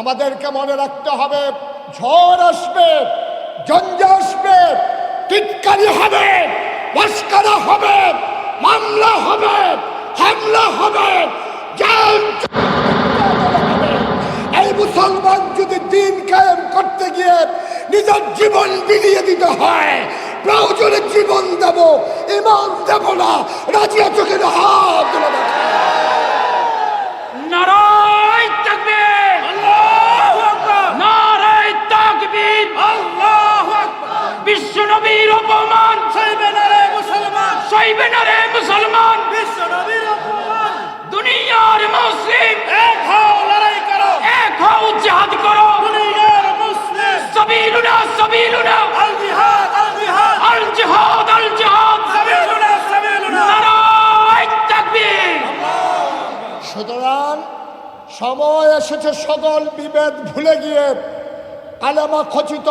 আমাদেরকে মনে রাখতে হবে, ঝড় আসবে, জঞ্জা আসবে, টিটকারি হবে, মস্কারা হবে, মামলা হবে, হামলা হবে এই মুসলমান যদি দিন কায়েম করতে গিয়ে নিজের জীবন বিলিয়ে দিতে হয়, প্রয়োজনে জীবন দেব, ইমান দেব না, রাজি আছো কিনা? হাত তুলে বিশ্ব নবীর অপমান। সইবে না রে মুসলমান। সইবে না রে মুসলমান। বিশ্ব নবীর অপমান। দুনিয়ার মুসলিম। এক হও লড়াই করো। এক হও জিহাদ করো। দুনিয়ার মুসলিম। সাবিলুনা সাবিলুনা। আল জিহাদ আল জিহাদ। আল জিহাদ আল জিহাদ। সাবিলুনা সাবিলুনা। নারায় তাকবীর। সুতরাং সময় এসেছে সকল বিভেদ ভুলে গিয়ে আলেমা খচিত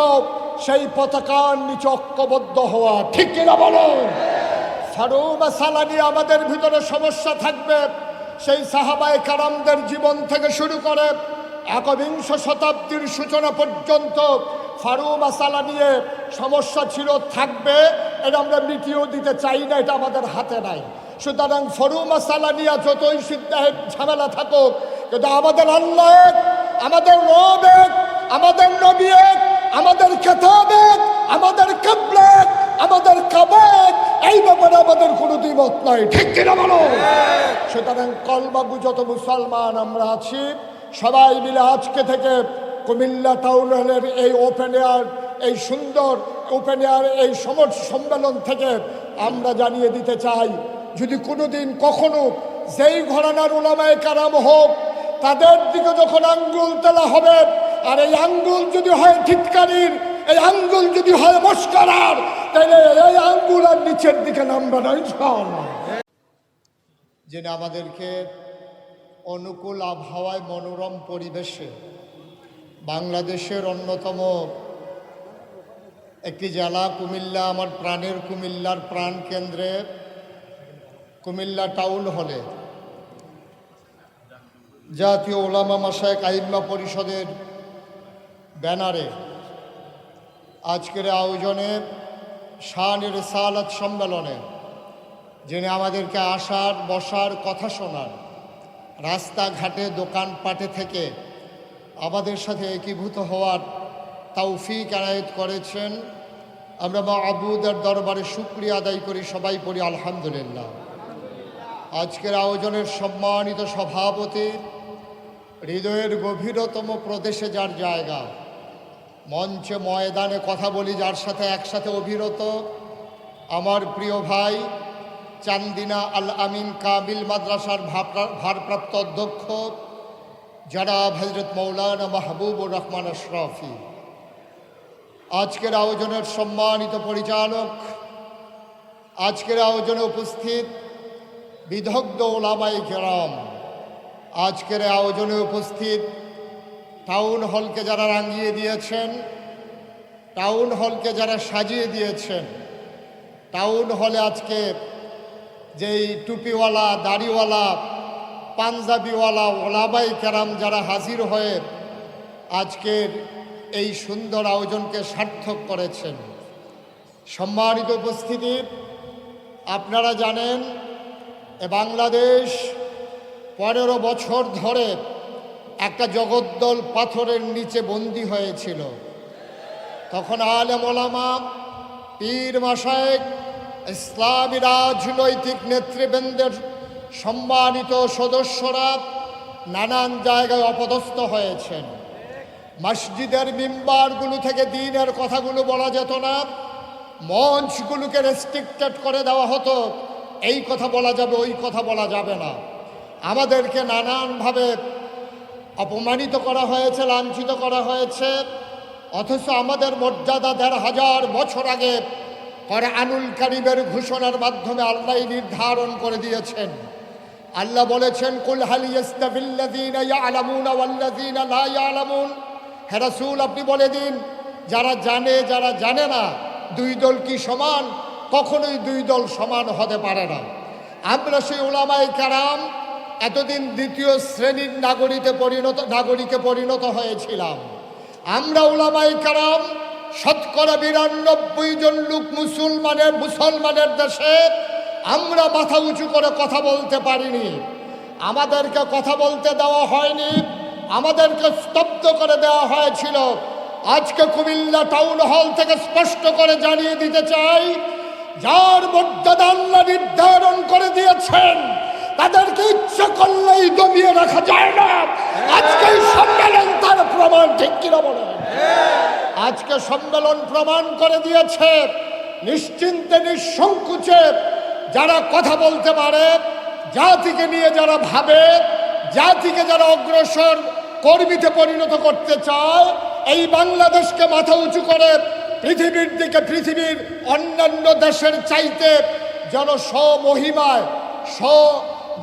সেই পতাকার নিচে ঐক্যবদ্ধ হওয়া ঠিক কিনা বলো? ফারুমা সালানি আমাদের ভিতরে সমস্যা থাকবে। সেই সাহাবায় কারামদের জীবন থেকে শুরু করে একবিংশ শতাব্দীর সূচনা পর্যন্ত ফারুমা সালা নিয়ে সমস্যা ছিল থাকবে এটা আমরা মিটিয়েও দিতে চাই না এটা আমাদের হাতে নাই। সুতরাং ফরুমা সালানিয়া যতই সিদ্ধাহের ঝামেলা থাকুক কিন্তু আমাদের আল্লাহ আমাদের রব আমাদের নবী এক, আমাদের খেতাব এক, আমাদের কাবলা এক, আমাদের কাবাক এই ব্যাপারে আমাদের কোনো দ্বিমত নাই। ঠিক কিনা বলো? সুতরাং কলবাবু যত মুসলমান আমরা আছি সবাই মিলে আজকে থেকে কুমিল্লা টাউন হলের এই ওপেন এয়ার এই সুন্দর ওপেন এয়ার এই সমর সম্মেলন থেকে আমরা জানিয়ে দিতে চাই যদি কোনোদিন কখনো যেই ঘরানার ওলামায় কারাম হোক তাদের দিকে যখন আঙ্গুল তোলা হবে, আর এই আঙ্গুল যদি হয় ঠিটকারির এই আঙ্গুল যদি হয় মস্কারার, তাহলে এই আঙ্গুল আর নিচের দিকে নামবে না, ইনশাআল্লাহ। যিনি আমাদেরকে অনুকূল আবহাওয়ায় মনোরম পরিবেশে বাংলাদেশের অন্যতম একটি জেলা, কুমিল্লা, আমার প্রাণের কুমিল্লার প্রাণ কেন্দ্রে কুমিল্লা টাউন হলে জাতীয় ওলামা মাসায়ক আইম্মা পরিষদের ব্যানারে আজকের আয়োজনে শানের সালাত সম্মেলনে যিনি আমাদেরকে আসার, বসার কথা শোনার রাস্তাঘাটে, দোকানপাটে থেকে আমাদের সাথে একীভূত হওয়ার তৌফিক আনায়ত করেছেন। আমরা মা আবুদের দরবারে শুক্রিয়া আদায় করি, সবাই পড়ি আলহামদুলিল্লাহ। আজকের আয়োজনের সম্মানিত সভাপতি হৃদয়ের গভীরতম প্রদেশে যার জায়গা। মঞ্চে ময়দানে কথা বলি, যার সাথে একসাথে অভিরত। আমার প্রিয় ভাই, চান্দিনা আল আমিন কাবিল মাদ্রাসার ভারপ্রাপ্ত অধ্যক্ষ, জনাব হজরত মৌলানা মাহবুবুর রহমান আশরাফি। আজকের আয়োজনের সম্মানিত পরিচালক, আজকের আয়োজনে উপস্থিত বিদগ্ধ ওলামাই কেরাম আজকের আয়োজনে উপস্থিত টাউন হলকে যারা রাঙিয়ে দিয়েছেন, টাউন হলকে যারা সাজিয়ে দিয়েছেন, টাউন হলে আজকে যেই টুপিওয়ালা, দাড়িওয়ালা, পাঞ্জাবিওয়ালা ওলাবাই কেরাম যারা হাজির হয়ে আজকের এই সুন্দর আয়োজনকে সার্থক করেছেন। সম্মানিত উপস্থিতি, আপনারা জানেন, এ বাংলাদেশ পনেরো বছর ধরে একটা জগদ্দল পাথরের নিচে বন্দি হয়েছিল। তখন আলে ওলামা পীর মাসায়েক ইসলামী রাজনৈতিক নেতৃবৃন্দের সম্মানিত সদস্যরা নানান জায়গায় অপদস্থ হয়েছেন। মসজিদের মিম্বারগুলো থেকে দিনের কথাগুলো বলা যেত না, মঞ্চগুলোকে রেস্ট্রিক্টেড করে দেওয়া হতো। এই কথা বলা যাবে, ওই কথা বলা যাবে না। আমাদেরকে নানানভাবে অপমানিত করা হয়েছে, লাঞ্ছিত করা হয়েছে। অথচ আমাদের মর্যাদা দেড় হাজার বছর আগে করে আনুল কারিমের ঘোষণার মাধ্যমে আল্লাহ নির্ধারণ করে দিয়েছেন। আল্লাহ বলেছেন, কুল রাসূল, আপনি বলে দিন, যারা জানে যারা জানে না দুই দল কি সমান, কখনোই দুই দল সমান হতে পারে না। আমরা সেই ওলামাই কারাম এতদিন দ্বিতীয় শ্রেণির নাগরিকে পরিণত নাগরিকে পরিণত হয়েছিলাম। আমরা ওলামাই কারাম শতকরা বিরানব্বই জন লোক মুসলমানের মুসলমানের দেশে আমরা মাথা উঁচু করে কথা বলতে পারিনি। আমাদেরকে কথা বলতে দেওয়া হয়নি, আমাদেরকে স্তব্ধ করে দেওয়া হয়েছিল। আজকে কুমিল্লা টাউন হল থেকে স্পষ্ট করে জানিয়ে দিতে চাই, যার মর্যাদা নির্ধারণ করে দিয়েছেন তাদেরকে ইচ্ছা করলেই দমিয়ে রাখা যায় না। আজকে সম্মেলন তার প্রমাণ, ঠিক কিনা বলে? আজকে সম্মেলন প্রমাণ করে দিয়েছে, নিশ্চিন্তে, নিঃসংকুচে যারা কথা বলতে পারে, জাতিকে নিয়ে যারা ভাবে, জাতিকে যারা অগ্রসর কর্মীতে পরিণত করতে চায়, এই বাংলাদেশকে মাথা উঁচু করে পৃথিবীর দিকে, পৃথিবীর অন্যান্য দেশের চাইতে যেন স্বমহিমায়, স্ব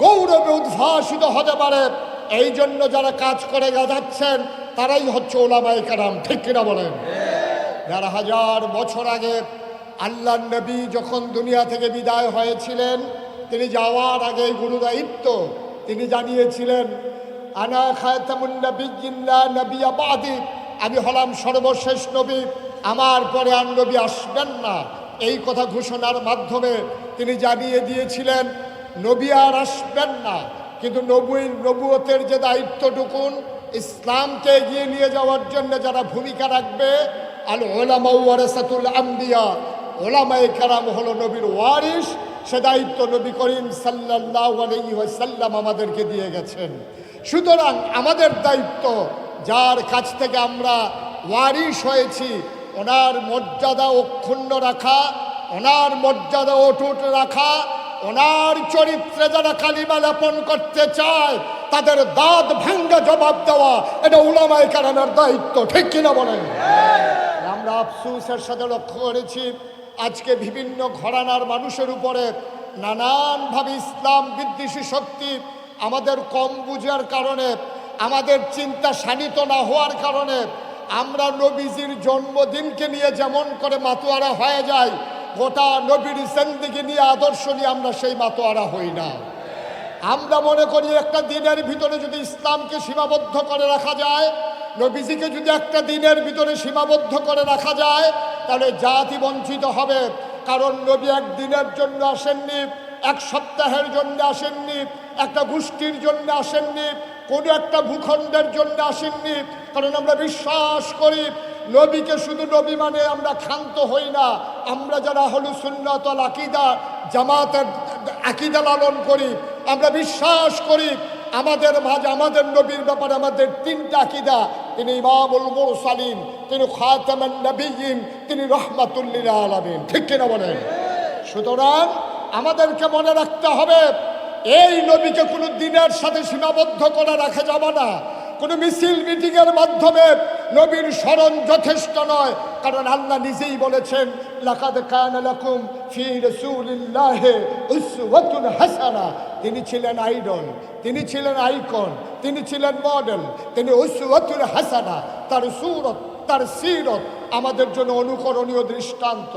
গৌরবে উদ্ভাসিত হতে পারে। এই জন্য যারা কাজ করে যাচ্ছেন তারাই হচ্ছে ওলামাই কারাম, ঠিক কিনা বলেন? দেড় হাজার বছর আগে আল্লাহ নবী যখন দুনিয়া থেকে বিদায় হয়েছিলেন, তিনি যাওয়ার আগে গুরু দায়িত্ব, তিনি জানিয়েছিলেন, আনা খায়তামুন নবিয়্যিল্লা নবিয়া বাদি। আমি হলাম সর্বশেষ নবী, আমার পরে আর নবী আসবেন না। এই কথা ঘোষণার মাধ্যমে তিনি জানিয়ে দিয়েছিলেন নবী আর আসবেন না। কিন্তু নবী, নবুয়তের যে দায়িত্বটুকুন ইসলামকে এগিয়ে নিয়ে যাওয়ার জন্য যারা ভূমিকা রাখবে আল ওলামা ওয়ারাসাতুল আম্বিয়া। ওলামায়ে কারাম হলো নবীর ওয়ারিস সে দায়িত্ব নবী করিম সাল্লাল্লাহু আলাইহি ওয়াসাল্লাম আমাদেরকে দিয়ে গেছেন। সুতরাং আমাদের দায়িত্ব, যার কাছ থেকে আমরা ওয়ারিস হয়েছি, ওনার মর্যাদা অক্ষুণ্ণ রাখা, ওনার মর্যাদা অটুট রাখা ওনার চরিত্রে যারা কালিমা লেপন করতে চায়, তাদের দাঁত ভাঙ্গা জবাব দেওয়া, এটা উলামাই কারামের দায়িত্ব, ঠিক কিনা বলেন? আমরা আফসুসের সাথে লক্ষ্য করেছি, আজকে বিভিন্ন ঘরানার মানুষের উপরে নানানভাবে ইসলাম বিদ্বেষী শক্তি আমাদের কম বুঝার কারণে, আমাদের চিন্তা শানিত না হওয়ার কারণে, আমরা নবীজির জন্মদিনকে নিয়ে যেমন করে মাতোয়ারা হয়ে যায় গোটা নবীর জিন্দিগি নিয়ে আদর্শ নিয়ে আমরা সেই মাতোয়ারা হই না। আমরা মনে করি একটা দিনের ভিতরে যদি ইসলামকে সীমাবদ্ধ করে রাখা যায়, নবীজিকে যদি একটা দিনের ভিতরে সীমাবদ্ধ করে রাখা যায়, তাহলে জাতি বঞ্চিত হবে। কারণ নবী এক দিনের জন্য আসেননি, এক সপ্তাহের জন্য আসেননি, একটা গোষ্ঠীর জন্য আসেননি, কোনো একটা ভূখণ্ডের জন্য আসেননি। কারণ আমরা বিশ্বাস করি নবীকে শুধু নবী মানে আমরা ক্ষান্ত হই না, আমরা যারা হলু সুন্নতল আকিদা, জামাতের আকিদা লালন করি, আমরা বিশ্বাস করি আমাদের মাঝে, আমাদের নবীর ব্যাপারে আমাদের তিনটা আকিদা, তিনি ইমামুল মুরসালিন, তিনি খাতামান নবীন তিনি রহমাতুল্লিল আলামিন। ঠিক কিনা বলেন? সুতরাং আমাদেরকে মনে রাখতে হবে, এই নবীকে কোনো দিনের সাথে সীমাবদ্ধ করে রাখা যাবে না। কোনো মিছিল মিটিংয়ের মাধ্যমে নবীর স্মরণ যথেষ্ট নয়, কারণ আল্লাহ নিজেই বলেছেন, লাকাদ কানা লাকুম ফি রাসূলিল্লাহি উসওয়াতুন হাসানা। তিনি ছিলেন আইডল, তিনি ছিলেন আইকন, তিনি ছিলেন মডেল, তিনি উসওয়াতুল হাসানা, তার সুরত তার সিরত আমাদের জন্য অনুকরণীয় দৃষ্টান্ত।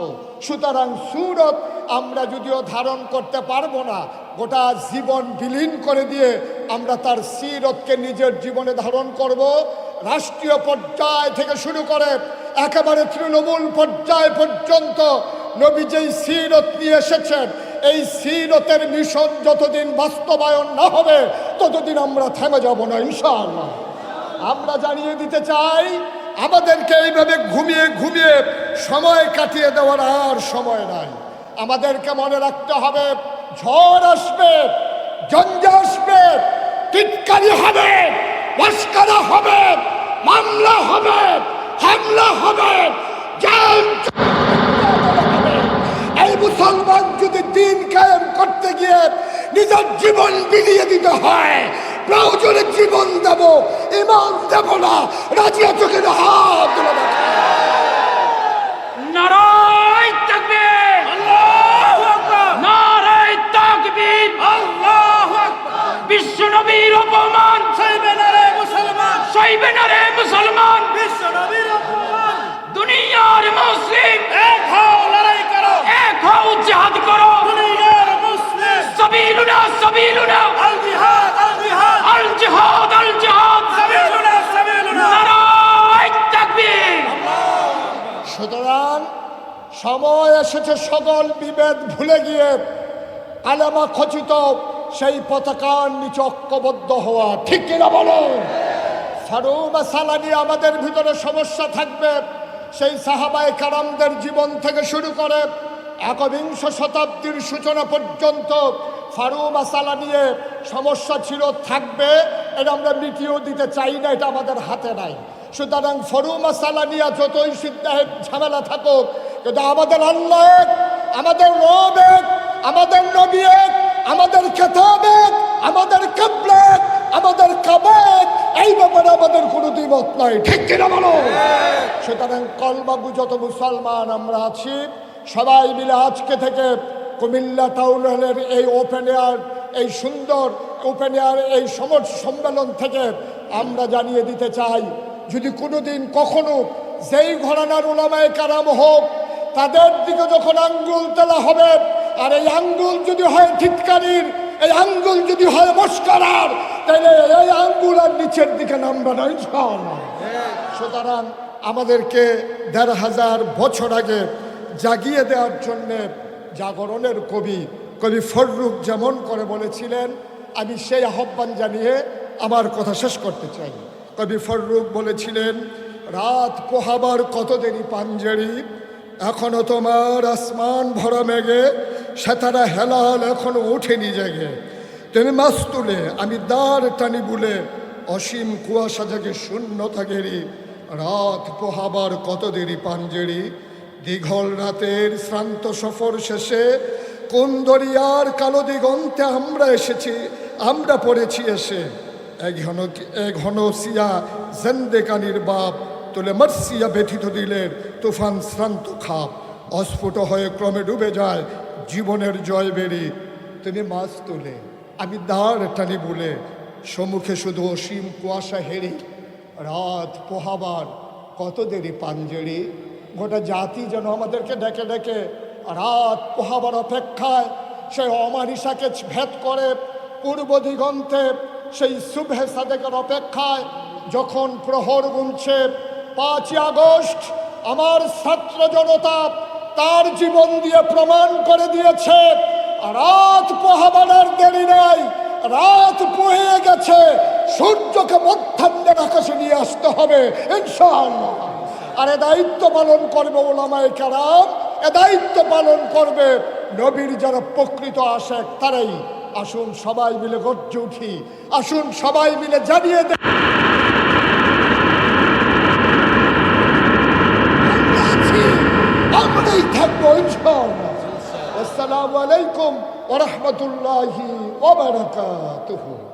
সুতরাং সুরত আমরা যদিও ধারণ করতে পারব না, গোটা জীবন বিলীন করে দিয়ে আমরা তার সিরতকে নিজের জীবনে ধারণ করব। রাষ্ট্রীয় পর্যায় থেকে শুরু করে একেবারে তৃণমূল পর্যায় পর্যন্ত নবী যেই সিরত নিয়ে এসেছেন, এই সিরতের মিশন যতদিন বাস্তবায়ন না হবে, ততদিন আমরা থেমে যাব না, ইনশাআল্লাহ। আমরা জানিয়ে দিতে চাই আমাদেরকে এইভাবে ঘুমিয়ে ঘুমিয়ে সময় কাটিয়ে দেওয়ার আর সময় নাই আমাদেরকে মনে রাখতে হবে, ঝড় আসবে জঞ্জা আসবে, টিটকারি হবে, মস্কারা হবে, মামলা হবে, হামলা হবে। এই মুসলমান যদি দিন কায়েম করতে গিয়ে নিজের জীবন বিলিয়ে দিতে হয় প্রয়োজনে জীবন দেব ইমান দেব না। রাজিয়া চোখের হাত। নারায় তাকবীর। আল্লাহু আকবার। নারায় তাকবীর। আল্লাহু আকবার। বিশ্ব নবীর অপমান। সইবে না রে মুসলমান। সইবে না রে মুসলমান। বিশ্ব নবীর অপমান। দুনিয়ার মুসলিম। এক হও লড়াই করো। এক হও জিহাদ করো। দুনিয়ার মুসলিম। সাবিলুনা সাবিলুনা আল জিহাদ আল সময় এসেছে, সকল বিভেদ ভুলে গিয়ে কালেমা খচিত সেই পতাকার নিচে ঐক্যবদ্ধ হওয়া। ঠিক কিনা বলো? ফারুমা সালানি আমাদের ভিতরে সমস্যা থাকবে। সেই সাহাবাই কারামদের জীবন থেকে শুরু করে একবিংশ শতাব্দীর সূচনা পর্যন্ত ফারুমা সালা নিয়ে সমস্যা ছিল, থাকবে। এটা আমরা মিটিয়েও দিতে চাই না, এটা আমাদের হাতে নাই। সুতরাং ফরুমা সালা নিয়ে যতই সিদ্ধাহের ঝামেলা থাকুক কিন্তু আমাদের আল্লাহ এক, আমাদের রব এক, আমাদের নবী আমাদের খেতাবেক আমাদের কাবলেক আমাদের কাবেক এই ব্যাপারে আমাদের কোনো দ্বিমত নাই। ঠিক কিনা বলো? সুতরাং কলবাবু যত মুসলমান আমরা আছি সবাই মিলে আজকে থেকে কুমিল্লা টাউন হলের এই ওপেন এয়ার এই সুন্দর ওপেন এয়ার এই সমর সম্মেলন থেকে আমরা জানিয়ে দিতে চাই যদি কোনোদিন কখনো যেই ঘরানার ওলামায় কারাম হোক তাদের দিকে যখন আঙ্গুল তোলা হবে, আর এই আঙ্গুল যদি হয় ধিৎকারীর, এই আঙ্গুল যদি হয় মস্কারার তাহলে এই আঙ্গুল আর নিচের দিকে নামবে না, ইনশাআল্লাহ। সুতরাং আমাদেরকে দেড় হাজার বছর আগে জাগিয়ে দেওয়ার জন্যে জাগরণের কবি কবি ফররুখ যেমন করে বলেছিলেন, আমি সেই আহ্বান জানিয়ে আমার কথা শেষ করতে চাই। কবি ফররুখ বলেছিলেন, রাত পোহাবার কত দেরি পাঞ্জেরি এখনও তোমার আসমান ভরা মেঘে, সেতারা হেলাল এখনও ওঠেনি জেগে। তুমি মাস তুলে আমি দাঁড় টানি বুলে, অসীম কুয়াশা জেগে শূন্যতা ঘেরি রাত পোহাবার কত দেরি পাঞ্জেরি? দীঘল রাতের শ্রান্ত সফর শেষে, কোন দরিয়ার কালো দিগন্তে আমরা এসেছি, আমরা পড়েছি এসে। এক ঘন এক ঘন সিয়া, জেন্দেকানির বাপ তুলে মার্সিয়া ব্যথিত দিলের তুফান শ্রান্ত খাপ, অস্ফুট হয়ে ক্রমে ডুবে যায়, জীবনের জয় বেরি তুমি মাছ তুলে আমি দাঁড় টানি বলে। সম্মুখে শুধু অসীম কুয়াশা হেরি, রাত পোহাবার, কত দেরি পাঞ্জেরি গোটা জাতি যেন আমাদেরকে ডেকে ডেকে, রাত পোহাবার অপেক্ষায় সেই অমানিসাকে ভেদ করে পূর্ব দিগন্তে, সেই শুভে সাদেকের অপেক্ষায় যখন প্রহর গুনছে পাঁচই আগস্ট আমার ছাত্র জনতা তার জীবন দিয়ে প্রমাণ করে দিয়েছে, রাত পোহাবানার দেরি নাই, রাত পোহে গেছে, সূর্যকে মধ্যাহ্নের আকাশে নিয়ে আসতে হবে, ইনশাআল্লাহ। আর এ দায়িত্ব পালন করবে ওলামায় কারাম, এ দায়িত্ব পালন করবে নবীর যারা প্রকৃত আশেক, তারাই। আসুন সবাই মিলে গর্জে উঠি, আসুন সবাই মিলে জানিয়ে দে وجههم والسلام عليكم ورحمة الله وبركاته.